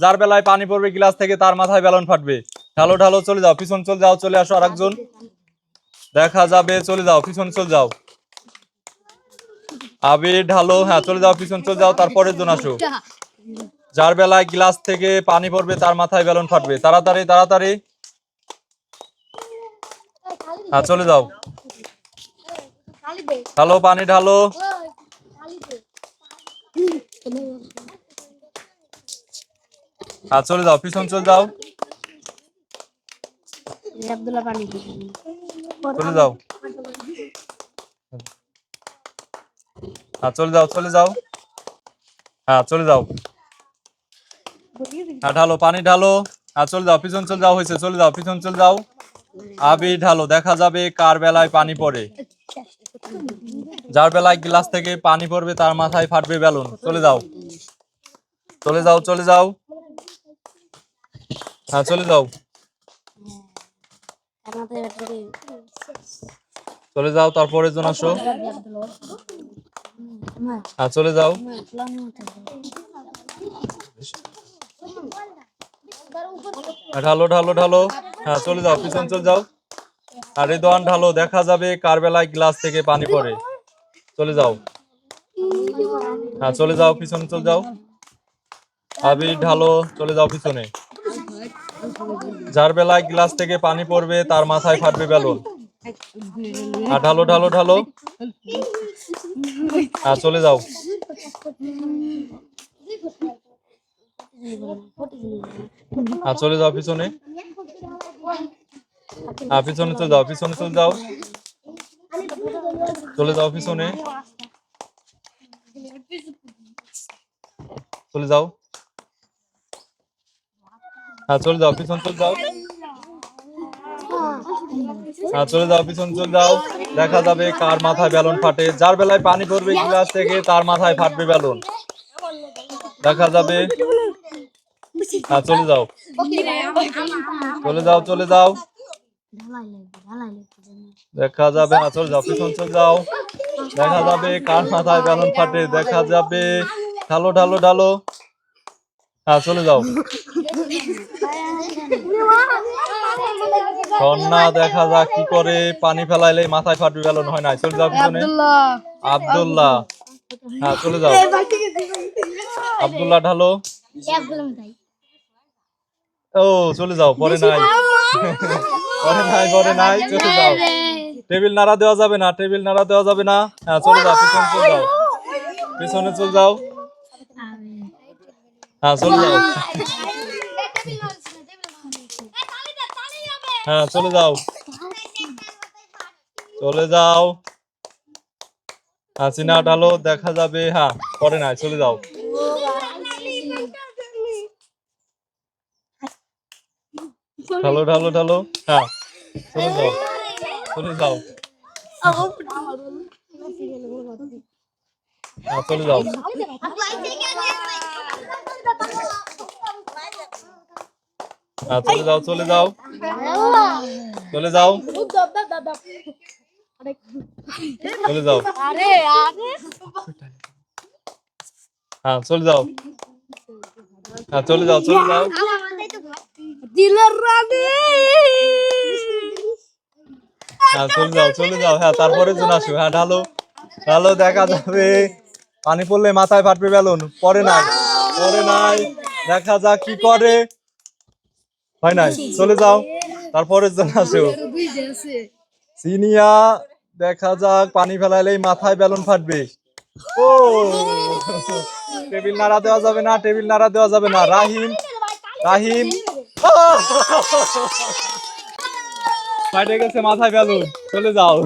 যার বেলায় পানি পড়বে, গ্লাস থেকে তার মাথায় বেলুন ফাটবে। ঢালো ঢালো, চলে যাও, পিছন চলে যাও, চলে আসো আরেকজন। দেখা যাবে, চলে যাও, পিছন চলে যাও। আবির, ঢালো হ্যাঁ চলে যাও, পিছন চলে যাও তারপরের জন আসো। যার বেলায় গ্লাস থেকে পানি পড়বে, তার মাথায় বেলুন ফাটবে। তাড়াতাড়ি তাড়াতাড়ি। হ্যাঁ চলে যাও। ঢালো, পানি, ঢালো। হ্যাঁ চলে যাও পিছন চলে যাও। চলে যাও। হ্যাঁ চলে যাও চলে যাও। হ্যাঁ চলে যাও। হ্যাঁ ঢালো পানি ঢালো। হ্যাঁ চলে যাও পিছন চলে যাও হয়েছে চলে যাও পিছন চলে যাও। আবি ঢালো দেখা যাবে কার বেলায় পানি পড়ে। যার বেলায় গ্লাস থেকে পানি পড়বে তার মাথায় ফাটবে বেলুন। চলে যাও। চলে যাও চলে যাও। হ্যাঁ চলে যাও। চলে যাও তারপরে জন আসো। হ্যাঁ চলে যাও। হ্যাঁ, ঢালো ঢালো ঢালো। হ্যাঁ চলে যাও পিছন চলে যাও। আর দোয়ান ঢালো দেখা যাবে কার বেলায় গ্লাস থেকে পানি পড়ে। চলে যাও। হ্যাঁ চলে যাও পিছনে চলে যাও। আবির ঢালো চলে যাও পিছনে। যার বেলায় গ্লাস থেকে পানি পড়বে, তার মাথায় ফাটবে বেলুন। আর ঢালো ঢালো ঢালো। আর চলে যাও। হ্যাঁ চলে যাও পিছনে। হ্যাঁ পিছনে চলে যাও, পিছনে চলে যাও। চলে যাও পিছনে। চলে যাও। হ্যাঁ চলে যাও, পিছন চলে যাও। হ্যাঁ চলে যাও, পিছন চলে যাও। দেখা যাবে কার মাথায় বেলুন ফাটে। যার বেলায় পানি পড়বে গ্লাস থেকে, তার মাথায় ফাটবে বেলুন দেখা যাবে। হ্যাঁ চলে যাও। চলে যাও চলে যাও। দেখা যাবে। হ্যাঁ চলে যাও, পিছন চলে যাও। দেখা যাবে কার মাথায় বেলুন ফাটে। দেখা যাবে। ঢালো ঢালো ঢালো। হ্যাঁ চলে যাও। সন্না দেখা যাক কি করে পানি ফেলাইলে মাথায় ফাটবে বেলুন হয় না চলে যাও পিছনে। আব্দুল্লাহ। হ্যাঁ চলে যাও। আব্দুল্লাহ ঢালো। ও চলে যাও পরে নাই। পরে নাই পরে নাই চলে যাও। টেবিল নাড়া দেওয়া যাবে না টেবিল নাড়া দেওয়া যাবে না। হ্যাঁ চলে যাও পিছনে চলে যাও। পিছনে চলে যাও। হ্যাঁ চলে যাও। হ্যাঁ চলে যাও। চলে যাও। হ্যাঁ সিনা ঢালো দেখা যাবে হ্যাঁ পরে নাই, চলে যাও। ঢালো ঢালো ঢালো হ্যাঁ চলে যাও চলে যাও। চলে যাও চলে যাও চলে যাও চলে যাও চলে যাও হ্যাঁ চলে যাও হ্যাঁ চলে যাও চলে যাও হ্যাঁ চলে যাও চলে যাও হ্যাঁ তারপরে জন আসো হ্যাঁ ঢালো ঢালো দেখা যাবে পানি পড়লে মাথায় ফাটবে বেলুন। পরে নাই। পরে নাই। দেখা যাক কি করে। হয় নাই। চলে যাও। তারপরে জন আসো। সিনিয়া, দেখা যাক পানি ফেলাইলেই মাথায় বেলুন ফাটবে। ও! টেবিল নাড়া দেওয়া যাবে না, টেবিল নাড়া দেওয়া যাবে না। রাহিম রাহিম। ফাটে গেছে মাথায় বেলুন। চলে যাও।